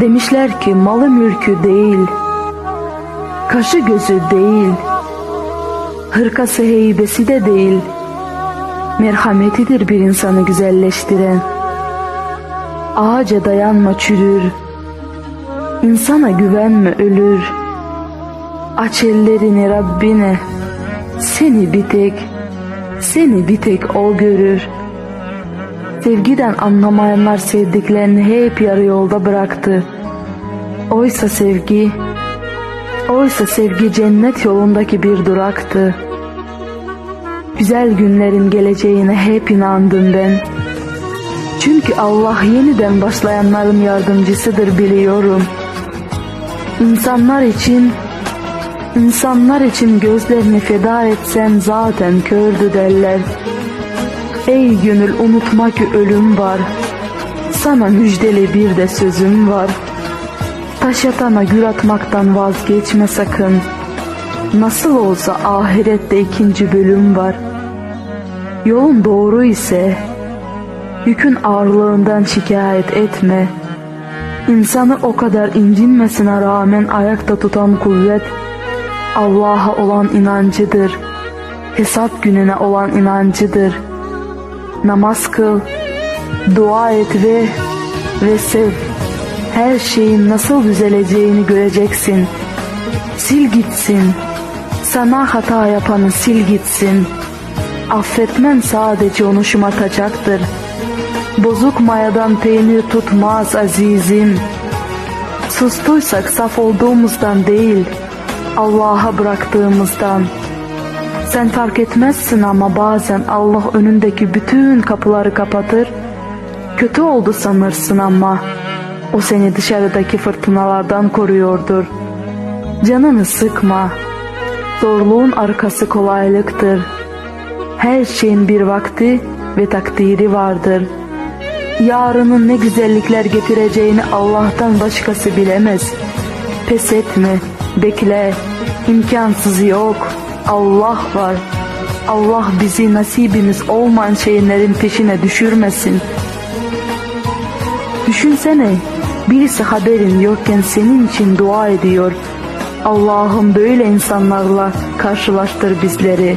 Demişler ki malı mülkü değil, kaşı gözü değil, hırkası heybesi de değil, merhametidir bir insanı güzelleştiren. Ağaca dayanma çürür, insana güvenme ölür. Aç ellerini Rabbine, seni bir tek, seni bir tek o görür. Sevgiden anlamayanlar sevdiklerini hep yarı yolda bıraktı. Oysa sevgi, oysa sevgi cennet yolundaki bir duraktı. Güzel günlerin geleceğine hep inandım ben. Çünkü Allah yeniden başlayanların yardımcısıdır biliyorum. İnsanlar için, insanlar için gözlerini feda etsen zaten kördü derler. Ey gönül unutma ki ölüm var. Sana müjdeli bir de sözüm var. Taş yatana gül atmaktan vazgeçme sakın. Nasıl olsa ahirette ikinci bölüm var. Yolun doğru ise yükün ağırlığından şikayet etme. İnsanı o kadar incinmesine rağmen ayakta tutan kuvvet Allah'a olan inancıdır. Hesap gününe olan inancıdır. Namaz kıl, dua et ve ve sev. Her şeyin nasıl düzeleceğini göreceksin. Sil gitsin. Sana hata yapanı sil gitsin. Affetmen sadece onu şımatacaktır. Bozuk mayadan peynir tutmaz azizim. Sustuysak saf olduğumuzdan değil, Allah'a bıraktığımızdan. Sen fark etmezsin ama bazen Allah önündeki bütün kapıları kapatır. Kötü oldu sanırsın ama o seni dışarıdaki fırtınalardan koruyordur. Canını sıkma. Zorluğun arkası kolaylıktır. Her şeyin bir vakti ve takdiri vardır. Yarının ne güzellikler getireceğini Allah'tan başkası bilemez. Pes etme, bekle, imkansız yok. Allah var. Allah bizi nasibimiz olmayan şeylerin peşine düşürmesin. Düşünsene, birisi haberin yokken senin için dua ediyor. Allah'ım böyle insanlarla karşılaştır bizleri.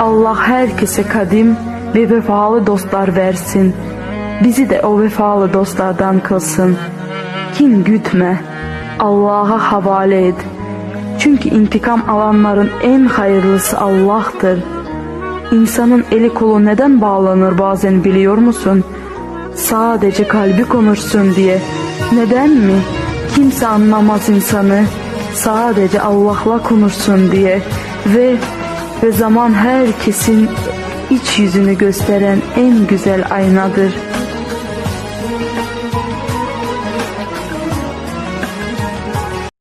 Allah herkese kadim ve vefalı dostlar versin. Bizi de o vefalı dostlardan kılsın. Kin gütme, Allah'a havale et. Çünkü intikam alanların en hayırlısı Allah'tır. İnsanın eli kolu neden bağlanır bazen biliyor musun? Sadece kalbi konursun diye. Neden mi? Kimse anlamaz insanı. Sadece Allah'la konursun diye. Ve ve zaman herkesin iç yüzünü gösteren en güzel aynadır.